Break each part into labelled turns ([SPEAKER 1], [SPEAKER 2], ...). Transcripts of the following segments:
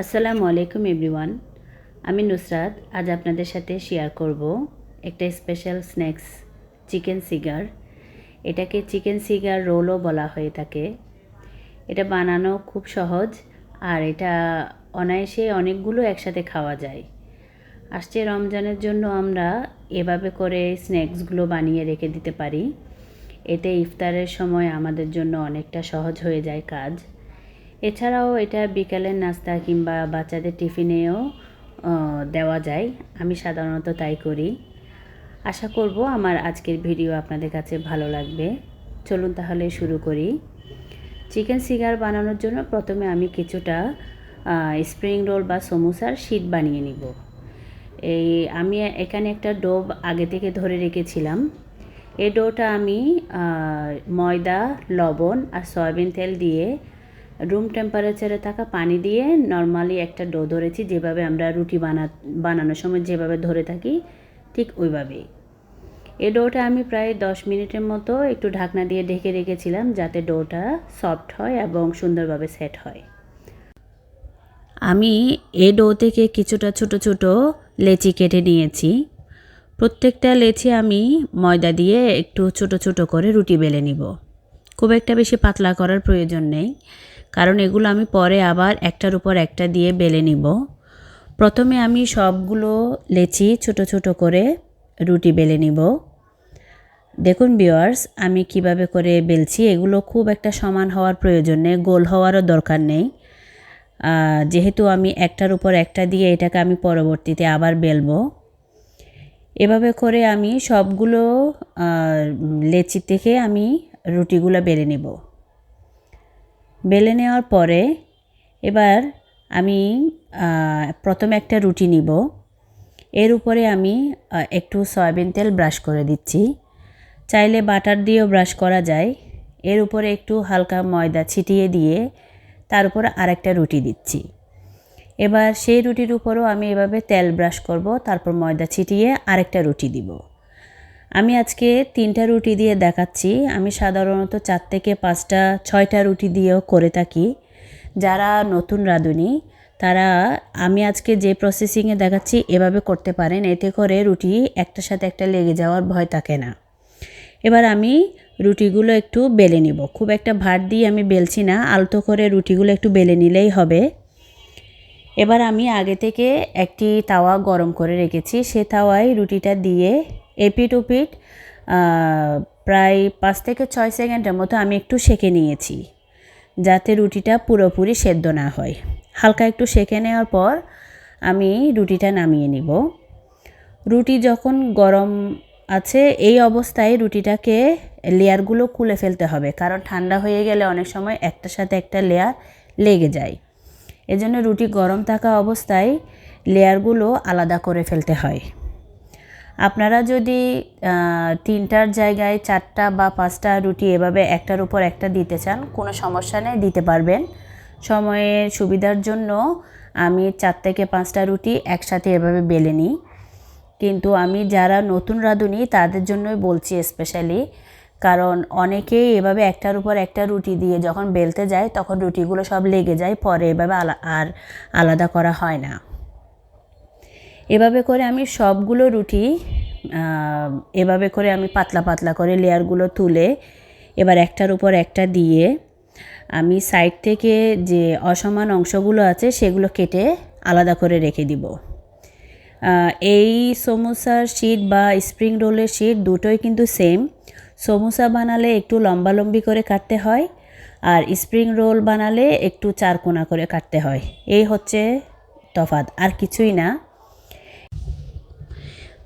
[SPEAKER 1] আসসালামু আলাইকুম এভরিওয়ান। আমি নুসরাত, আজ আপনাদের সাথে শেয়ার করব একটা স্পেশাল স্ন্যাক্স চিকেন সিগার এটাকে চিকেন সিগার রোলও বলা হয়ে থাকে। এটা বানানো খুব সহজ আর এটা অনায়াসে অনেকগুলো একসাথে খাওয়া যায়। আসছে রমজানের জন্য আমরা এভাবে করে স্ন্যাক্সগুলো বানিয়ে রেখে দিতে পারি। এতে ইফতারের সময় আমাদের জন্য অনেকটা সহজ হয়ে যায় কাজ। এছাড়াও এটা বিকালের নাস্তা কিংবা বাচ্চাদের টিফিনেও দেওয়া যায়। আমি সাধারণত তাই করি। আশা করব আমার আজকের ভিডিও আপনাদের কাছে ভালো লাগবে। চলুন তাহলে শুরু করি। চিকেন সিগার বানানোর জন্য প্রথমে আমি কিছুটা স্প্রিং রোল বা সমোসার শীট বানিয়ে নিব। এই, আমি এখানে একটা ডো আগে থেকে ধরে রেখেছিলাম। এই ডোটা আমি ময়দা, লবণ আর সয়াবিন তেল দিয়ে রুম টেম্পারেচারে থাকা পানি দিয়ে নর্মালি একটা ডো ধরেছি, যেভাবে আমরা রুটি বানা, বানানোর সময় যেভাবে ধরে থাকি, ঠিক ওইভাবেই। এ ডোটা আমি প্রায় দশ মিনিটের মতো একটু ঢাকনা দিয়ে ঢেকে রেখেছিলাম, যাতে ডোটা সফট হয় এবং সুন্দরভাবে সেট হয়। আমি এ ডো থেকে কিছুটা ছোট ছোট লেচি কেটে নিয়েছি। প্রত্যেকটা লেচি আমি ময়দা দিয়ে একটু ছোট ছোট করে রুটি বেলে নিব। খুব একটা বেশি পাতলা করার প্রয়োজন নেই। কারণ এগুলো আমি পরে আবার একটার উপর একটা দিয়ে বেলে নিব। প্রথমে আমি সবগুলো লেচি ছোট ছোট করে রুটি বেলে নিব। দেখুন বিওয়ার্স আমি কীভাবে করে বেলছি, এগুলো খুব একটা সমান হওয়ার প্রয়োজন নেই, গোল হওয়ারও দরকার নেই। যেহেতু আমি একটার উপর একটা দিয়ে এটাকে আমি পরবর্তীতে আবার বেলবো। এভাবে করে আমি সবগুলো লেচি থেকে আমি রুটিগুলো বেলে নেব। বেলে নেওয়ার পরে এবার আমি প্রথমে একটা রুটি নিব। এর উপরে আমি একটু সয়াবিন তেল ব্রাশ করে দিচ্ছি। চাইলে বাটার দিয়েও ব্রাশ করা যায়। এর উপরে একটু হালকা ময়দা ছিটিয়ে দিয়ে তার উপরে আরেকটা রুটি দিচ্ছি। এবার সেই রুটির উপরও আমি এভাবে তেল ব্রাশ করব, তারপর ময়দা ছিটিয়ে আরেকটা রুটি দিব। আমি আজকে তিনটা রুটি দিয়ে দেখাচ্ছি। আমি সাধারণত চার থেকে পাঁচটা, ছয়টা রুটি দিয়েও করে থাকি। যারা নতুন রাঁধুনি, তারা, আমি আজকে যে প্রসেসিংয়ে দেখাচ্ছি, এভাবে করতে পারেন। এতে করে রুটি একটার সাথে একটা লেগে যাওয়ার ভয় থাকে না। এবার আমি রুটিগুলো একটু বেলে নিব। খুব একটা ভাত দিয়ে আমি বেলছি না, আলতো করে রুটিগুলো একটু বেলে নিলেই হবে। এবার আমি আগে থেকে একটি তাওয়া গরম করে রেখেছি। সে তাওয়ায় রুটিটা দিয়ে এপিট ওপিট আহ, প্রায় পাঁচ থেকে ছয় সেকেন্ডের মতো আমি একটু সেঁকে নিয়েছি যাতে রুটিটা পুরোপুরি সেদ্ধ না হয়। হালকা একটু সেঁকে নেওয়ার পর আমি রুটিটা নামিয়ে নিব। রুটি যখন গরম আছে এই অবস্থায় রুটিটাকে লেয়ারগুলো খুলে ফেলতে হবে কারণ ঠান্ডা হয়ে গেলে অনেক সময় একটার সাথে একটা লেয়ার লেগে যায়। এজন্য রুটি গরম থাকা অবস্থায় লেয়ারগুলো আলাদা করে ফেলতে হয়। আপনারা যদি তিনটার জায়গায় চারটা বা পাঁচটা রুটি এভাবে একটার উপর একটা দিতে চান, কোনো সমস্যা নেই, দিতে পারবেন। সময়ের সুবিধার জন্য আমি চার থেকে পাঁচটা রুটি একসাথে এভাবে বেলে নিই। কিন্তু আমি যারা নতুন রাঁধুনি, তাদের জন্যই বলছি স্পেশালি কারণ অনেকেই এভাবে একটার উপর একটা রুটি দিয়ে যখন বেলতে যায়, তখন রুটিগুলো সব লেগে যায়, পরে এভাবে আলা, আর আলাদা করা হয় না। এভাবে করে আমি সবগুলো রুটি এভাবে করে আমি পাতলা পাতলা করে লেয়ারগুলো তুলে এবার একটার উপর একটা দিয়ে আমি সাইড থেকে যে অসমান অংশগুলো আছে সেগুলো কেটে আলাদা করে রেখে দিব। এই সমোসার শিট বা স্প্রিং রোলের শিট দুটোই কিন্তু সেম। সমোসা বানালে একটু লম্বালম্বি করে কাটতে হয় আর স্প্রিং রোল বানালে একটু চারকোনা করে কাটতে হয়। এই হচ্ছে তফাত আর কিছুই না।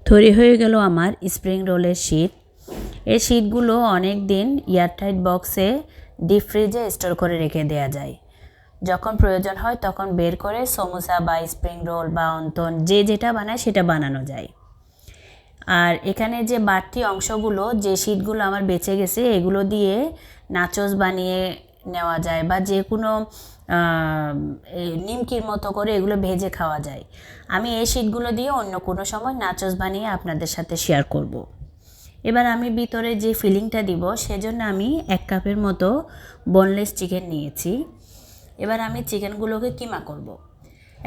[SPEAKER 1] তৈরি হয়ে গেল আমার স্প্রিং রোলের শীট এই শীটগুলো অনেক দিন এয়ারটাইট বক্সে ডিপ ফ্রিজে স্টোর করে রেখে দেওয়া যায়। যখন প্রয়োজন হয় তখন বের করে সমোসা বা স্প্রিং রোল বা অন্তন যে যেটা বানায় সেটা বানানো যায়। আর এখানে যে বাড়তি অংশগুলো, যে শীটগুলো আমার বেঁচে গেছে, এগুলো দিয়ে নাচোস বানিয়ে নেওয়া যায় বা যে কোনো নিমকির মতো করে এগুলো ভেজে খাওয়া যায় আমি এই শীটগুলো দিয়ে অন্য কোনো সময় নাচোস বানিয়ে আপনাদের সাথে শেয়ার করব। এবার আমি ভিতরে যে ফিলিংটা দিব, সেজন্য আমি এক কাপের মতো বোনলেস চিকেন নিয়েছি এবার আমি চিকেনগুলোকে কিমা করব।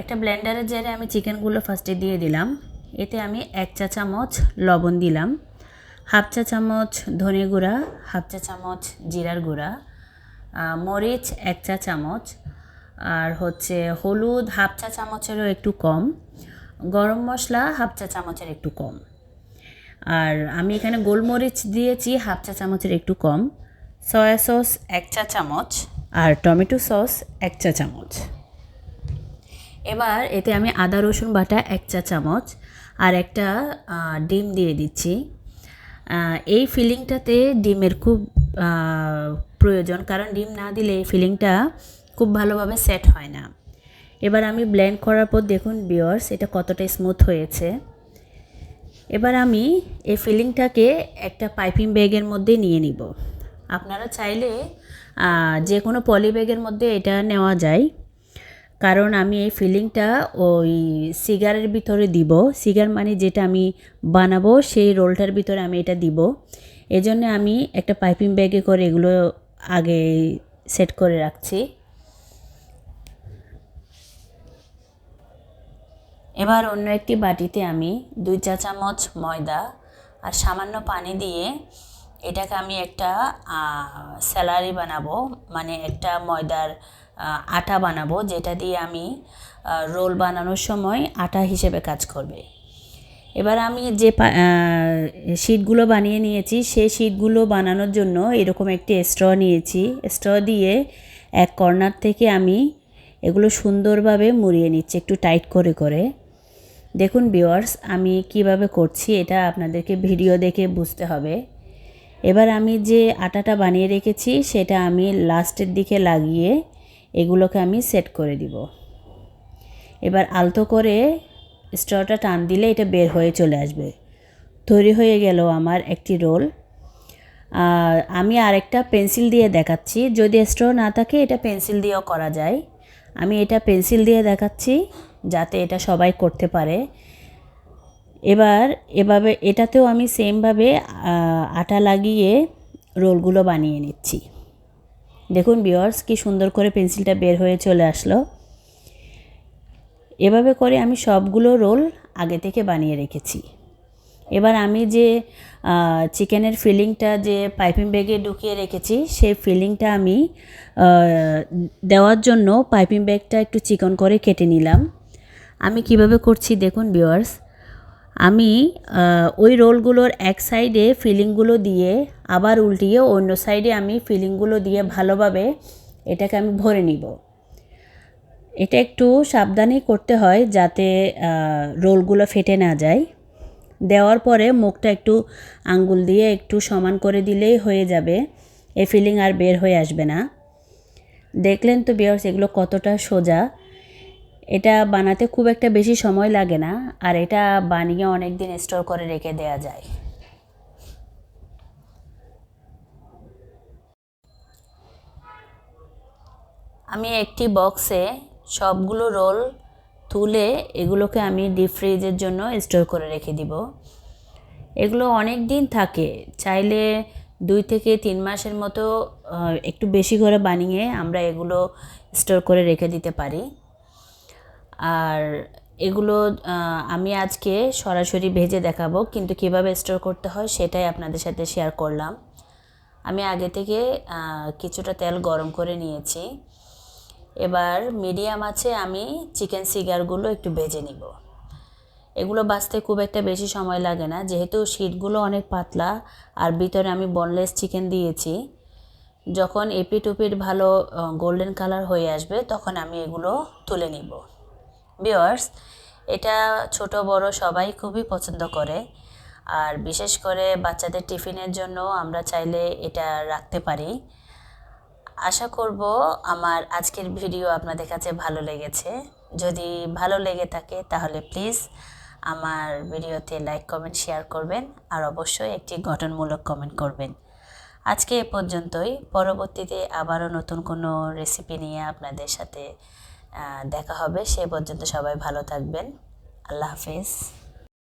[SPEAKER 1] একটা ব্লেন্ডারের জারে আমি চিকেনগুলো ফার্স্টে দিয়ে দিলাম এতে আমি এক চা চামচ লবণ দিলাম, হাফ চা চামচ ধনে গুঁড়া, হাফ চা চামচ জিরার গুঁড়া মরিচ এক চা চামচ, আর হচ্ছে হলুদ হাফ চা চামচেরও একটু কম, গরম মশলা হাফ চা চামচের একটু কম। আর আমি এখানে গোলমরিচ দিয়েছি হাফ চা চামচের একটু কম, সয়া সস এক চা চামচ, আর টমেটো সস এক চা চামচ। এবার এতে আমি আদা, রসুন বাটা এক চা চামচ, আর একটা ডিম দিয়ে দিচ্ছি। এই ফিলিংটাতে ডিমের খুব প্রয়োজন, কারণ ডিম না দিলে এই ফিলিংটা খুব ভালোভাবে সেট হয় না। এবার আমি ব্লেন্ড করার পর দেখুন বিয়ার্স এটা কতটা স্মুথ হয়েছে। এবার আমি এই ফিলিংটাকে একটা পাইপিং ব্যাগের মধ্যে নিয়ে নিব। আপনারা চাইলে যে কোনো পলি ব্যাগের মধ্যে এটা নেওয়া যায়। কারণ আমি এই ফিলিংটা ওই সিগারের ভিতরে দিব। সিগার মানে যেটা আমি বানাবো, সেই রোলটার ভিতরে আমি এটা দিব। এজন্য আমি একটা পাইপিং ব্যাগে করে এগুলো আগে সেট করে রাখছি। এবার অন্য একটি বাটিতে আমি দুই চা চামচ ময়দা আর সামান্য পানি দিয়ে এটাকে আমি একটা স্যালারি বানাবো। মানে একটা ময়দার আটা বানাবো, যেটা দিয়ে আমি রোল বানানোর সময় আটা হিসেবে কাজ করবে। এবার আমি যে আহ, বানিয়ে নিয়েছি সেই শিটগুলো বানানোর জন্য এরকম একটি স্ট্র নিয়েছি। স্ট্র দিয়ে এক কর্নার থেকে আমি এগুলো সুন্দরভাবে মুড়িয়ে নিচ্ছি একটু টাইট করে করে। দেখুন ভিউয়ার্স আমি কীভাবে করছি এটা আপনাদেরকে ভিডিও দেখে বুঝতে হবে। এবার আমি যে আটাটা বানিয়ে রেখেছি সেটা আমি লাস্টের দিকে লাগিয়ে এগুলোকে আমি সেট করে দিব। এবার আলতো করে স্ট্রটা টান দিলে এটা বের হয়ে চলে আসবে। তৈরি হয়ে গেল আমার একটি রোল। আমি আরেকটা পেন্সিল দিয়ে দেখাচ্ছি। যদি স্ট্র না থাকে, এটা পেন্সিল দিয়েও করা যায়। আমি এটা পেন্সিল দিয়ে দেখাচ্ছি, যাতে এটা সবাই করতে পারে। এবার এভাবে, এটাতেও আমি সেমভাবে আটা লাগিয়ে রোলগুলো বানিয়ে নিচ্ছি। দেখুন বিয়ার্স কি সুন্দর করে পেন্সিলটা বের হয়ে চলে আসলো। এভাবে করে আমি সবগুলো রোল আগে থেকে বানিয়ে রেখেছি। এবার আমি যে চিকেনের ফিলিংটা যে পাইপিং ব্যাগে ঢুকিয়ে রেখেছি, সেই ফিলিংটা আমি দেওয়ার জন্য পাইপিং ব্যাগটা একটু চিকন করে কেটে নিলাম। আমি কীভাবে করছি দেখুন ভিউয়ার্স, আমি ওই রোলগুলোর এক সাইডে ফিলিংগুলো দিয়ে আবার উল্টিয়ে অন্য সাইডে আমি ফিলিংগুলো দিয়ে ভালোভাবে এটাকে আমি ভরে নিব। এটা একটু সাবধানেই করতে হয় যাতে রোলগুলো ফেটে না যায়। দেওয়ার পরে মুখটা একটু আঙ্গুল দিয়ে একটু সমান করে দিলেই হয়ে যাবে। এ ফিলিং আর বের হয়ে আসবে না। দেখলেন তো বিয়ার্স এগুলো কতটা সোজা। এটা বানাতে খুব একটা বেশি সময় লাগে না, আর এটা বানিয়ে অনেক দিন স্টোর করে রেখে দেওয়া যায়। আমি একটি বক্সে সবগুলো রোল তুলে এগুলোকে আমি ডিপ ফ্রিজের জন্য স্টোর করে রেখে দিব। এগুলো অনেক দিন থাকে, চাইলে দুই থেকে তিন মাসের মতো একটু বেশি করে বানিয়ে আমরা এগুলো স্টোর করে রেখে দিতে পারি। আর এগুলো আমি আজকে সরাসরি ভেজে দেখাবো, কিন্তু কীভাবে স্টোর করতে হয় সেটাই আপনাদের সাথে শেয়ার করলাম। আমি আগে থেকে কিছুটা তেল গরম করে নিয়েছি। এবার মিডিয়াম আছে, আমি চিকেন সিগারগুলো একটু ভেজে নিব। এগুলো বাছতে খুব একটা বেশি সময় লাগে না, যেহেতু শীটগুলো অনেক পাতলা আর ভিতরে আমি বনলেস চিকেন দিয়েছি। যখন এপিট উপিট ভালো গোল্ডেন কালার হয়ে আসবে, তখন আমি এগুলো তুলে নিব। বিয়ার্স এটা ছোট বড় সবাই খুবই পছন্দ করে। আর বিশেষ করে বাচ্চাদের টিফিনের জন্য আমরা চাইলে এটা রাখতে পারি। আশা করব আমার আজকের ভিডিও আপনাদের কাছে ভালো লেগেছে। যদি ভালো লেগে থাকে তাহলে প্লিজ আমার ভিডিওতে লাইক, কমেন্ট, শেয়ার করবেন আর অবশ্যই একটি গঠনমূলক কমেন্ট করবেন। আজকে এ পর্যন্তই। পরবর্তীতে আবারও নতুন কোনো রেসিপি নিয়ে আপনাদের সাথে দেখা হবে। সে পর্যন্ত সবাই ভালো থাকবেন। আল্লাহ হাফিজ।